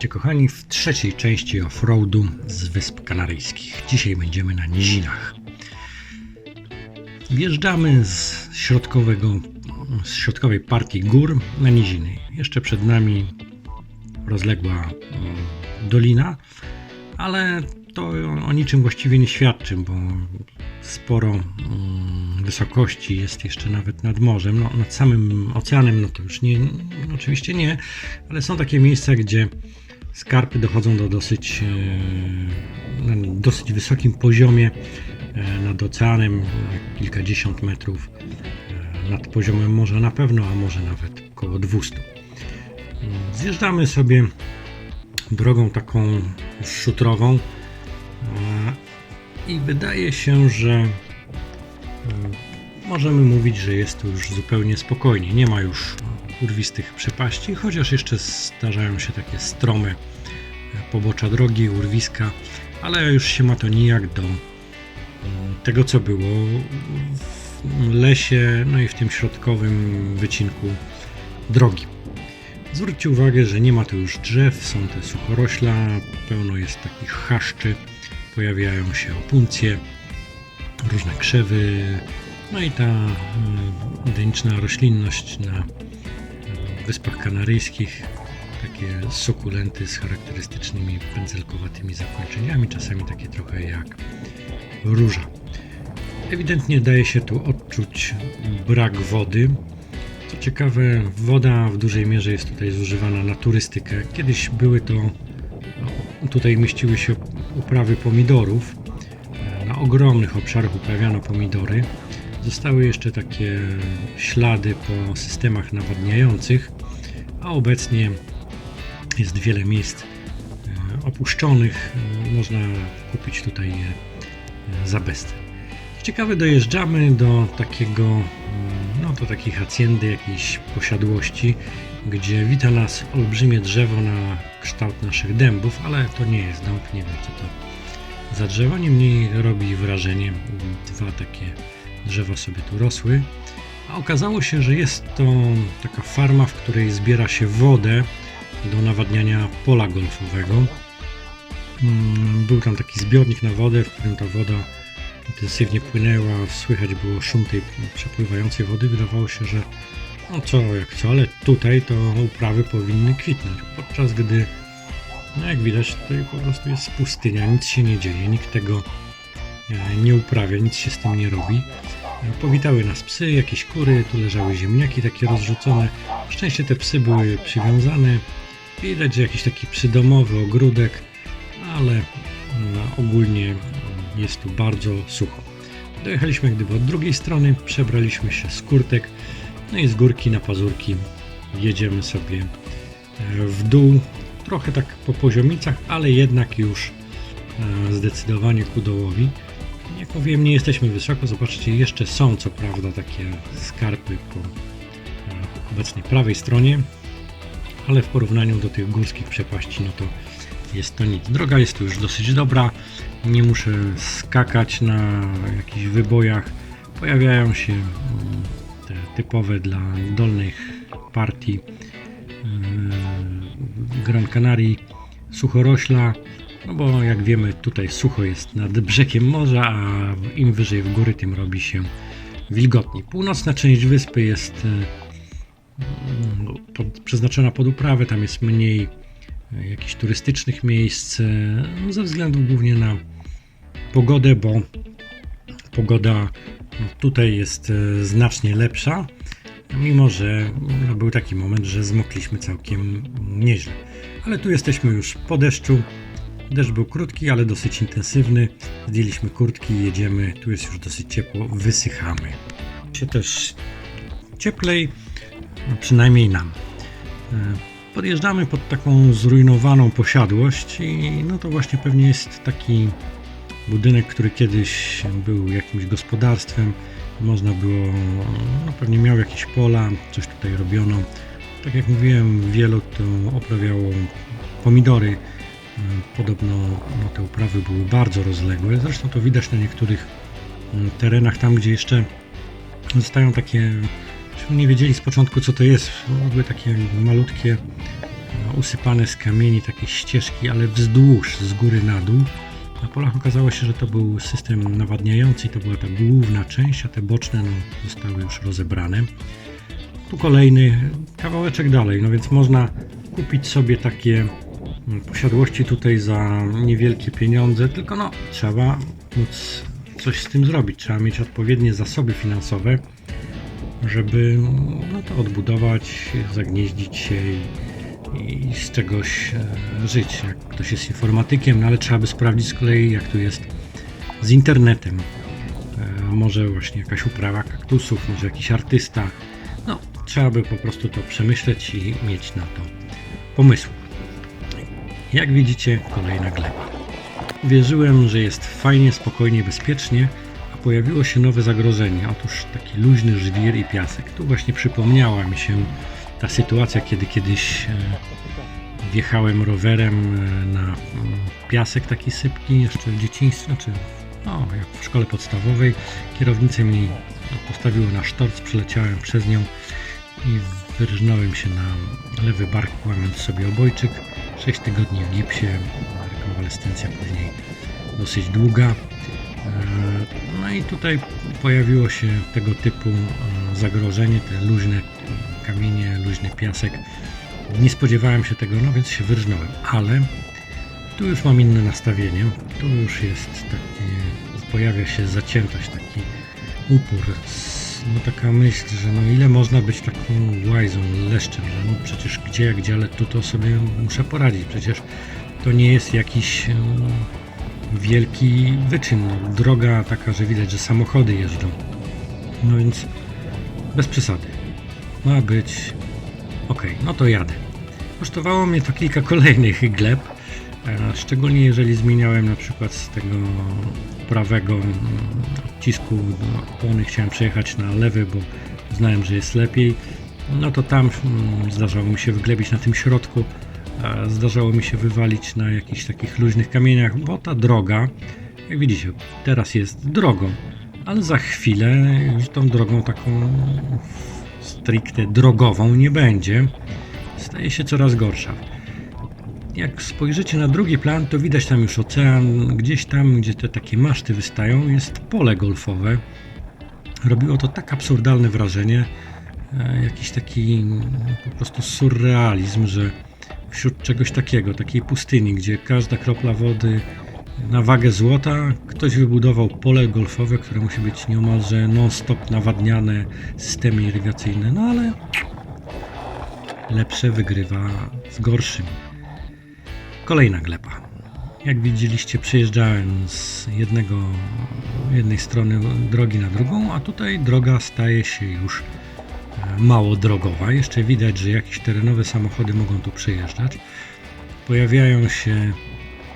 Witajcie kochani w trzeciej części offroadu z Wysp Kanaryjskich. Dzisiaj będziemy na nizinach. Wjeżdżamy z środkowego, z środkowej partii gór na niziny. Jeszcze przed nami rozległa mm, dolina, ale to o niczym właściwie nie świadczy, bo sporo mm, wysokości jest jeszcze nawet nad morzem. No, nad samym oceanem, no to już nie, oczywiście nie, ale są takie miejsca, gdzie skarpy dochodzą do dosyć, e, na dosyć wysokim poziomie e, nad oceanem, kilkadziesiąt metrów e, nad poziomem morza na pewno, a może nawet około 200. Zjeżdżamy sobie drogą taką szutrową i wydaje się, że możemy mówić, że jest już zupełnie spokojnie. Nie ma już urwistych przepaści, chociaż jeszcze zdarzają się takie strome pobocza drogi, urwiska, ale już się ma to nijak do mm, tego, co było w lesie, no i w tym środkowym wycinku drogi. Zwróćcie uwagę, że nie ma tu już drzew, są te suchorośla, pełno jest takich chaszczy, pojawiają się opuncje, różne krzewy, no i ta endemiczna roślinność na Wyspach Kanaryjskich, takie sukulenty z charakterystycznymi pędzelkowatymi zakończeniami, czasami takie trochę jak róża. Ewidentnie daje się tu odczuć brak wody. Co ciekawe, woda w dużej mierze jest tutaj zużywana na turystykę. Kiedyś były to, no, tutaj mieściły się uprawy pomidorów. Na ogromnych obszarach uprawiano pomidory. Zostały jeszcze takie ślady po systemach nawadniających, a obecnie jest wiele miejsc e, opuszczonych. E, można kupić tutaj je za bezcen. Ciekawe, dojeżdżamy do takiego, mm, no do takiej hacjendy, jakiejś posiadłości, gdzie wita nas olbrzymie drzewo na kształt naszych dębów, ale to nie jest dąb, nie wiem co to za drzewo, niemniej robi wrażenie. Dwa takie drzewa sobie tu rosły. A okazało się, że jest to taka farma, w której zbiera się wodę do nawadniania pola golfowego. Mm, był tam taki zbiornik na wodę, w którym ta woda intensywnie płynęła, słychać było szum tej przepływającej wody. Wydawało się, że no co jak co, ale tutaj to uprawy powinny kwitnąć, podczas gdy no jak widać tutaj po prostu jest pustynia, nic się nie dzieje, nikt tego nie uprawia, nic się z tym nie robi. Powitały nas psy, jakieś kury, tu leżały ziemniaki takie rozrzucone. Szczęście te psy były przywiązane. Widać, że jakiś taki przydomowy ogródek, ale no, ogólnie jest tu bardzo sucho. Dojechaliśmy gdyby od drugiej strony, przebraliśmy się z kurtek, no i z górki na pazurki jedziemy sobie e, w dół, trochę tak po poziomicach, ale jednak już e, zdecydowanie ku dołowi. Jak powiem, nie jesteśmy wysoko, zobaczcie, jeszcze są co prawda takie skarpy po e, obecnej prawej stronie, ale w porównaniu do tych górskich przepaści, no to jest to nic. Droga jest tu już dosyć dobra, nie muszę skakać na jakichś wybojach. Pojawiają się mm, te typowe dla dolnych partii yy, Gran Canaria suchorośla, no bo jak wiemy tutaj sucho jest nad brzegiem morza, a im wyżej w góry tym robi się wilgotniej. Północna część wyspy jest yy, pod, przeznaczona pod uprawę, tam jest mniej yy, jakichś turystycznych miejsc, no ze względu głównie na pogodę, bo pogoda no, tutaj jest znacznie lepsza, mimo że no, był taki moment, że zmokliśmy całkiem nieźle. Ale tu jesteśmy już po deszczu. Deszcz był krótki, ale dosyć intensywny. Zdjęliśmy kurtki jedziemy. Tu jest już dosyć ciepło, wysychamy. Się też cieplej, no przynajmniej nam. E, podjeżdżamy pod taką zrujnowaną posiadłość i no to właśnie pewnie jest taki budynek, który kiedyś był jakimś gospodarstwem. Można było, no pewnie miał jakieś pola, coś tutaj robiono. Tak jak mówiłem, wielu to oprawiało pomidory. Podobno no, te uprawy były bardzo rozległe. Zresztą to widać na niektórych mm, terenach, tam gdzie jeszcze zostają takie, nie wiedzieli z początku co to jest. Były takie malutkie no, usypane z kamieni takie ścieżki, ale wzdłuż, z góry na dół. Na polach okazało się, że to był system nawadniający i to była ta główna część, a te boczne no, zostały już rozebrane. Tu kolejny kawałeczek dalej, no więc można kupić sobie takie posiadłości tutaj za niewielkie pieniądze, tylko no trzeba móc coś z tym zrobić, trzeba mieć odpowiednie zasoby finansowe, żeby no to odbudować, zagnieździć się i, i z czegoś e, żyć. Jak ktoś jest informatykiem, no ale trzeba by sprawdzić z kolei jak tu jest z internetem. E, może właśnie jakaś uprawa kaktusów, może jakiś artysta. No, trzeba by po prostu to przemyśleć i mieć na to pomysł. Jak widzicie, kolejna gleba. Wierzyłem, że jest fajnie, spokojnie, bezpiecznie, a pojawiło się nowe zagrożenie. Otóż taki luźny żwir i piasek. Tu właśnie przypomniała mi się ta sytuacja, kiedy kiedyś e, wjechałem rowerem e, na mm, piasek taki sypki, jeszcze w dzieciństwie, czy no, jak w szkole podstawowej. Kierownicę mi postawiło na sztorc, przeleciałem przez nią i wyrżnąłem się na lewy bark, łamiąc sobie obojczyk. 6 tygodni w gipsie, rekonwalescencja później dosyć długa. E, No i tutaj pojawiło się tego typu e, zagrożenie, te luźne kamienie, luźny piasek. Nie spodziewałem się tego, no więc się wyrżnąłem, ale tu już mam inne nastawienie. Tu już jest taki, pojawia się zaciętość, taki upór, no taka myśl, że no ile można być taką łajzą, leszczem, że no przecież gdzie jak gdzie, tu to sobie muszę poradzić. Przecież to nie jest jakiś e, wielki wyczyn. No, droga taka, że widać, że samochody jeżdżą. No więc bez przesady. Ma być ok, no to jadę. Kosztowało mnie to kilka kolejnych gleb, szczególnie jeżeli zmieniałem na przykład z tego prawego mm, odcisku do opony, chciałem przejechać na lewy, bo znałem, że jest lepiej. No to tam mm, zdarzało mi się wglebić na tym środku, zdarzało mi się wywalić na jakichś takich luźnych kamieniach, bo ta droga, jak widzicie, teraz jest drogą, ale za chwilę już tą drogą taką stricte drogową nie będzie. Staje się coraz gorsza. Jak spojrzycie na drugi plan, to widać tam już ocean. Gdzieś tam, gdzie te takie maszty wystają, jest pole golfowe. Robiło to tak absurdalne wrażenie, e, jakiś taki no, po prostu surrealizm, że wśród czegoś takiego, takiej pustyni, gdzie każda kropla wody na wagę złota, ktoś wybudował pole golfowe, które musi być nieomalże non-stop nawadniane, systemy irygacyjne, no ale lepsze wygrywa z gorszym. Kolejna gleba. Jak widzieliście, przejeżdżałem z jednego, jednej strony drogi na drugą, a tutaj droga staje się już e, mało drogowa. Jeszcze widać, że jakieś terenowe samochody mogą tu przejeżdżać. Pojawiają się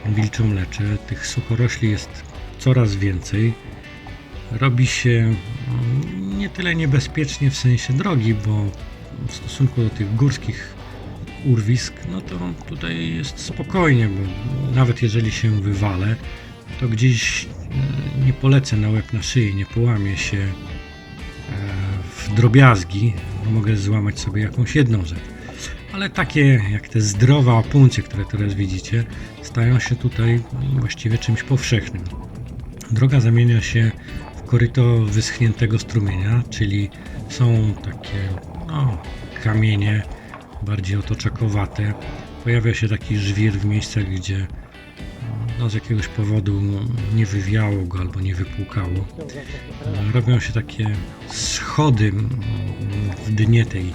wilczomlecze, tych suchorośli jest coraz więcej. Robi się mm, nie tyle niebezpiecznie w sensie drogi, bo w stosunku do tych górskich urwisk, no to tutaj jest spokojnie, bo nawet jeżeli się wywalę, to gdzieś e, nie polecę na łeb na szyję, nie połamię się e, w drobiazgi, bo mogę złamać sobie jakąś jedną rzecz. Ale takie jak te zdrowe opuncje, które teraz widzicie, stają się tutaj właściwie czymś powszechnym. Droga zamienia się w koryto wyschniętego strumienia, czyli są takie no, kamienie bardziej otoczakowate. Pojawia się taki żwir w miejscach, gdzie no, z jakiegoś powodu nie wywiało go albo nie wypłukało. Robią się takie schody w dnie tej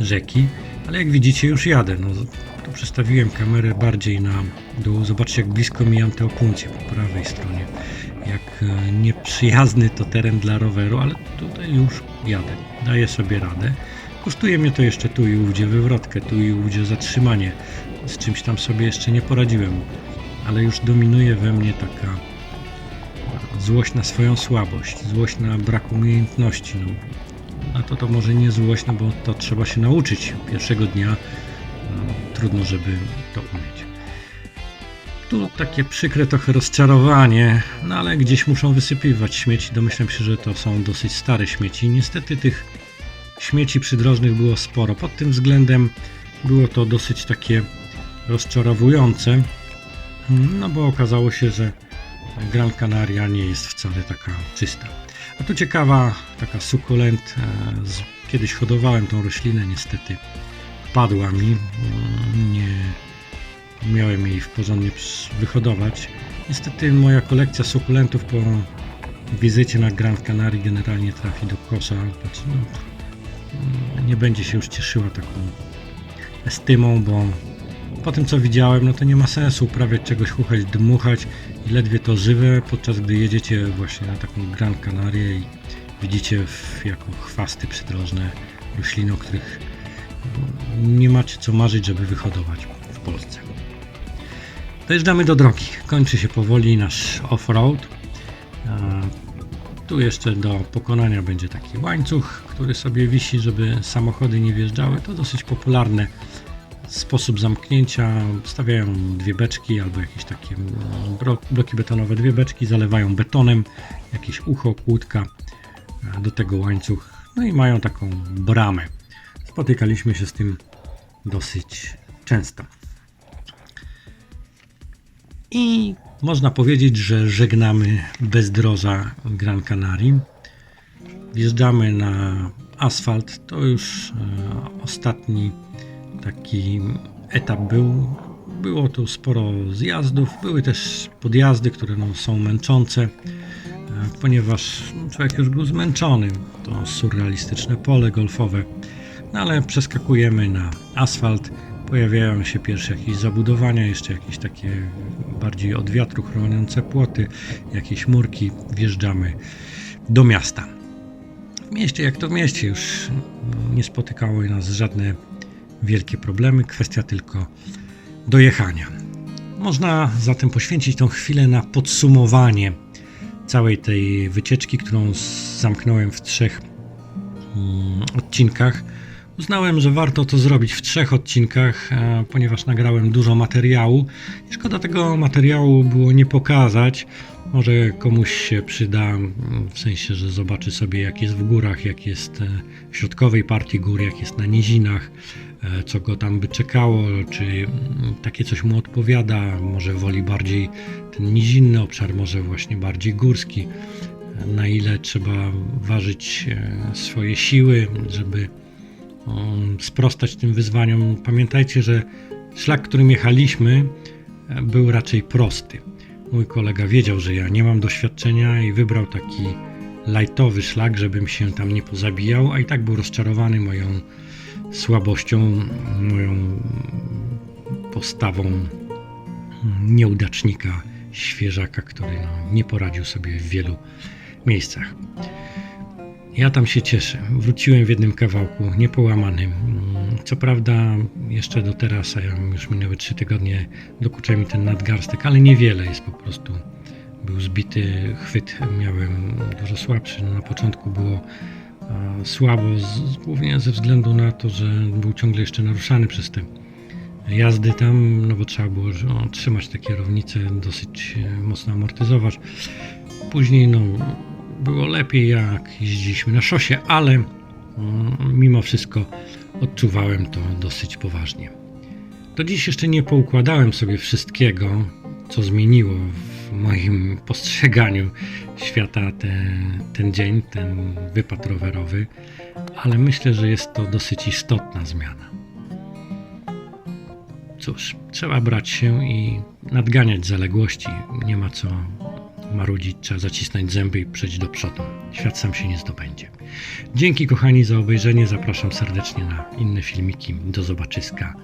rzeki, ale jak widzicie już jadę. No, tu przestawiłem kamerę bardziej na dół. Zobaczcie jak blisko mijam te opuncje po prawej stronie. Jak e, nieprzyjazny to teren dla roweru, ale tutaj już jadę. Daję sobie radę. Kosztuje mnie to jeszcze tu i ówdzie wywrotkę, tu i ówdzie zatrzymanie. Z czymś tam sobie jeszcze nie poradziłem, ale już dominuje we mnie taka złość na swoją słabość, złość na brak umiejętności. No, a to to może nie złość, no bo to trzeba się nauczyć pierwszego dnia. No, trudno, żeby to umieć. Tu takie przykre trochę rozczarowanie, no ale gdzieś muszą wysypywać śmieci. Domyślam się, że to są dosyć stare śmieci. Niestety tych śmieci przydrożnych było sporo. Pod tym względem było to dosyć takie rozczarowujące, no bo okazało się, że Gran Canaria nie jest wcale taka czysta. A tu ciekawa taka sukulent. e, Kiedyś hodowałem tą roślinę, niestety padła mi. mm, Nie miałem jej w porządnie wyhodować. Niestety moja kolekcja sukulentów po wizycie na Gran Canaria generalnie trafi do kosza. Nie będzie się już cieszyła taką estymą, bo po tym co widziałem, no to nie ma sensu uprawiać czegoś, chuchać, dmuchać i ledwie to żywe, podczas gdy jedziecie właśnie na taką Gran Canarię i widzicie w, jako chwasty przydrożne rośliny, o których nie macie co marzyć, żeby wyhodować w Polsce. Dojeżdżamy do drogi. Kończy się powoli nasz off-road. Tu jeszcze do pokonania będzie taki łańcuch, który sobie wisi, żeby samochody nie wjeżdżały. To dosyć popularny sposób zamknięcia. Stawiają dwie beczki albo jakieś takie mm, bloki betonowe, dwie beczki, zalewają betonem, jakieś ucho, kłódka, do tego łańcuch. No i mają taką bramę. Spotykaliśmy się z tym dosyć często. I można powiedzieć, że żegnamy bezdroża Gran Canaria. Wjeżdżamy na asfalt. To już e, ostatni taki etap był. Było tu sporo zjazdów, były też podjazdy, które no, są męczące, e, ponieważ człowiek już był zmęczony. To surrealistyczne pole golfowe. No ale przeskakujemy na asfalt. Pojawiają się pierwsze jakieś zabudowania, jeszcze jakieś takie bardziej od wiatru chroniące płoty, jakieś murki. Wjeżdżamy do miasta. W mieście, jak to w mieście, już nie spotykały nas żadne wielkie problemy, kwestia tylko dojechania. Można zatem poświęcić tą chwilę na podsumowanie całej tej wycieczki, którą zamknąłem w trzech mm, odcinkach. Uznałem, że warto to zrobić w trzech odcinkach, e, ponieważ nagrałem dużo materiału. i Szkoda tego materiału było nie pokazać. Może komuś się przyda, w sensie, że zobaczy sobie, jak jest w górach, jak jest e, w środkowej partii gór, jak jest na nizinach, e, co go tam by czekało, czy takie coś mu odpowiada. Może woli bardziej ten nizinny obszar, może właśnie bardziej górski. Na ile trzeba ważyć swoje siły, żeby sprostać tym wyzwaniom. Pamiętajcie, że szlak, którym jechaliśmy, e, był raczej prosty. Mój kolega wiedział, że ja nie mam doświadczenia i wybrał taki lightowy szlak, żebym się tam nie pozabijał, a i tak był rozczarowany moją słabością, moją postawą nieudacznika, świeżaka, który no, nie poradził sobie w wielu miejscach. Ja tam się cieszę. Wróciłem w jednym kawałku, niepołamanym. Mm, Co prawda, jeszcze do teraz, a ja już minęły trzy tygodnie, dokucza mi ten nadgarstek, ale niewiele jest po prostu. Był zbity chwyt, miałem dużo słabszy. No, na początku było słabo, z, głównie ze względu na to, że był ciągle jeszcze naruszany przez te jazdy tam, no bo trzeba było trzymać te kierownice, dosyć e, mocno amortyzować. Później no, było lepiej jak jeździliśmy na szosie, ale mm, mimo wszystko odczuwałem to dosyć poważnie. Do dziś jeszcze nie poukładałem sobie wszystkiego, co zmieniło w moim postrzeganiu świata te, ten dzień, ten wypad rowerowy, ale myślę, że jest to dosyć istotna zmiana. Cóż, trzeba brać się i nadganiać zaległości. Nie ma co marudzić, trzeba zacisnąć zęby i przejść do przodu. Świat sam się nie zdobędzie. Dzięki kochani za obejrzenie. Zapraszam serdecznie na inne filmiki. Do zobaczyska.